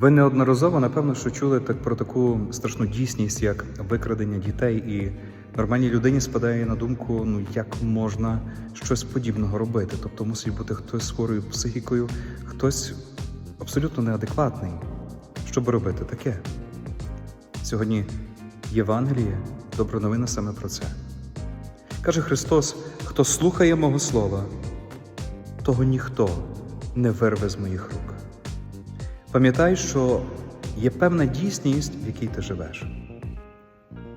Ви неодноразово, напевно, що чули так про таку страшну дійсність, як викрадення дітей, і нормальній людині спадає на думку, ну як можна щось подібного робити. Тобто мусить бути хтось з хворою психікою, хтось абсолютно неадекватний. Щоб робити таке? Сьогодні Євангеліє добра новина саме про це. Каже Христос: хто слухає мого слова, того ніхто не вирве з моїх рук. Пам'ятай, що є певна дійсність, в якій ти живеш.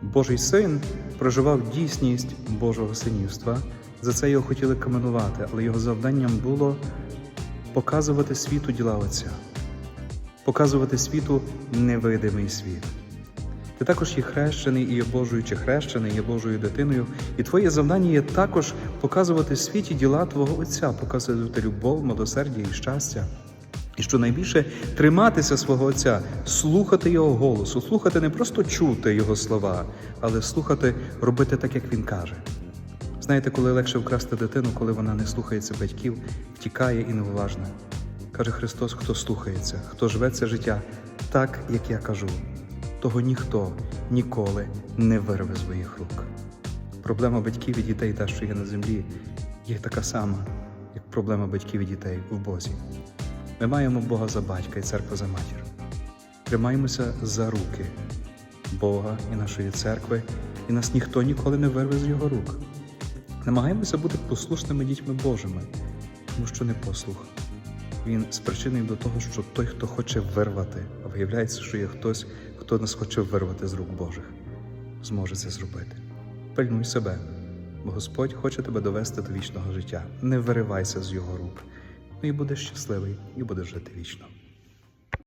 Божий син проживав дійсність Божого синівства. За це його хотіли каменувати, але його завданням було показувати світу діла Отця, показувати світу невидимий світ. Ти також є хрещений і є Божою чи хрещений, є Божою дитиною, і твоє завдання є також показувати світі діла Твого Отця, показувати любов, милосердя і щастя. І що найбільше триматися свого Отця, слухати Його голосу, слухати не просто чути Його слова, але слухати, робити так, як Він каже. Знаєте, коли легше вкрасти дитину, коли вона не слухається батьків, втікає і неуважна. Каже Христос, хто слухається, хто живе це життя так, як я кажу, того ніхто ніколи не вирве з моїх рук. Проблема батьків і дітей, та, що є на землі, є така сама, як проблема батьків і дітей в Бозі. Ми маємо Бога за батька і церкву за матір. Тримаємося за руки Бога і нашої церкви, і нас ніхто ніколи не вирве з його рук. Намагаємося бути послушними дітьми Божими, тому що не послух. Він спричинив до того, що той, хто хоче вирвати, а виявляється, що є хтось, хто нас хоче вирвати з рук Божих, зможе це зробити. Пильнуй себе, бо Господь хоче тебе довести до вічного життя. Не виривайся з його рук. Ну і будеш щасливий, і будеш жити вічно.